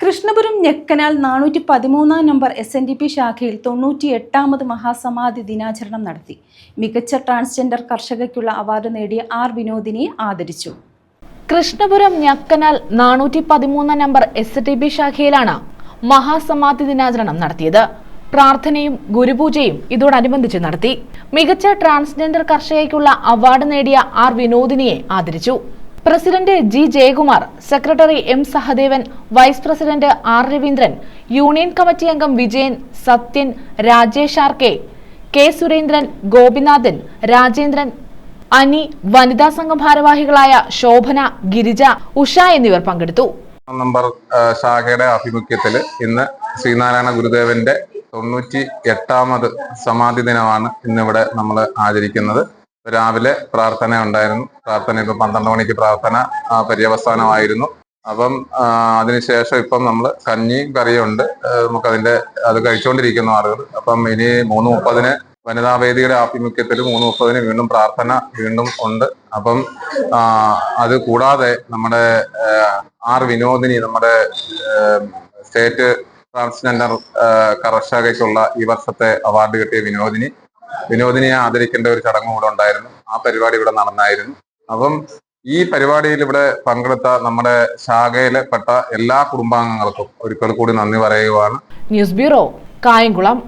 കൃഷ്ണപുരം ഞെക്കനാൽ നാനൂറ്റി പതിമൂന്നാം number S N D P ശാഖയിൽ തൊണ്ണൂറ്റി എട്ടാമത് മഹാസമാധി ദിനാചരണം നടത്തി. മികച്ച ട്രാൻസ്ജെൻഡർ കർഷകയ്ക്കുള്ള അവാർഡ് നേടിയ ആർ വിനോദിനിയെ ആദരിച്ചു. കൃഷ്ണപുരം ഞക്കനാൽ നാനൂറ്റി പതിമൂന്നാം നമ്പർ എസ് ഡി ബി ശാഖയിലാണ് മഹാസമാധി ദിനാചരണം നടത്തിയത്. പ്രാർത്ഥനയും ഗുരുപൂജയും ഇതോടനുബന്ധിച്ച് നടത്തി. മികച്ച ട്രാൻസ്ജെൻഡർ കർഷകയ്ക്കുള്ള അവാർഡ് നേടിയ ആർ വിനോദിനിയെ ആദരിച്ചു. President G Jayakumar secretary M Sahadevan vice president R Raveendran union committee അംഗം Vijayan Sathyan Rajesh R K K Surendran Gopinathan Rajendran Ani വനിതാ സംഘം ഭാരവാഹികളായ ശോഭന ഗിരിജ ഉഷ എന്നിവർ പങ്കെടുത്തു. നമ്പർ ശാഖയുടെ ആഭിമുഖ്യത്തിൽ ഇന്ന് ശ്രീനാരായണ ഗുരുദേവന്റെ തൊണ്ണൂറ്റി എട്ടാമത് സമാധി ദിനമാണ് ഇന്നിവിടെ നമ്മൾ ആചരിക്കുന്നത്. രാവിലെ പ്രാർത്ഥന ഉണ്ടായിരുന്നു. പ്രാർത്ഥന ഇപ്പം പന്ത്രണ്ട് മണിക്ക് പ്രാർത്ഥന പര്യവസാനമായിരുന്നു. അപ്പം അതിനുശേഷം ഇപ്പം നമ്മൾ കഞ്ഞിയും ആ, നമുക്കതിന്റെ അത് കഴിച്ചുകൊണ്ടിരിക്കുന്നു ആളുകൾ അപ്പം ഇനി മൂന്ന് മുപ്പതിന് വനിതാ വേദിയുടെ ആഭിമുഖ്യത്തിൽ മൂന്ന് മുപ്പതിന് വീണ്ടും പ്രാർത്ഥന വീണ്ടും ഉണ്ട്. അപ്പം അത് കൂടാതെ നമ്മുടെ ആർ വിനോദിനി നമ്മുടെ സ്റ്റേറ്റ് ട്രാൻസ്ജെൻഡർ കർഷകയ്ക്കുള്ള ഈ വർഷത്തെ അവാർഡ് കിട്ടിയ വിനോദിനി വിനോദിനിയെ ആദരിക്കേണ്ട ഒരു ചടങ്ങും ഇവിടെ ഉണ്ടായിരുന്നു. ആ പരിപാടി ഇവിടെ നടന്നായിരുന്നു. അപ്പം ഈ പരിപാടിയിൽ ഇവിടെ പങ്കെടുത്ത നമ്മുടെ ശാഖയിലെ പെട്ട എല്ലാ കുടുംബാംഗങ്ങൾക്കും ഒരിക്കൽ കൂടി നന്ദി പറയുകയാണ്. News bureau Kayamkulam.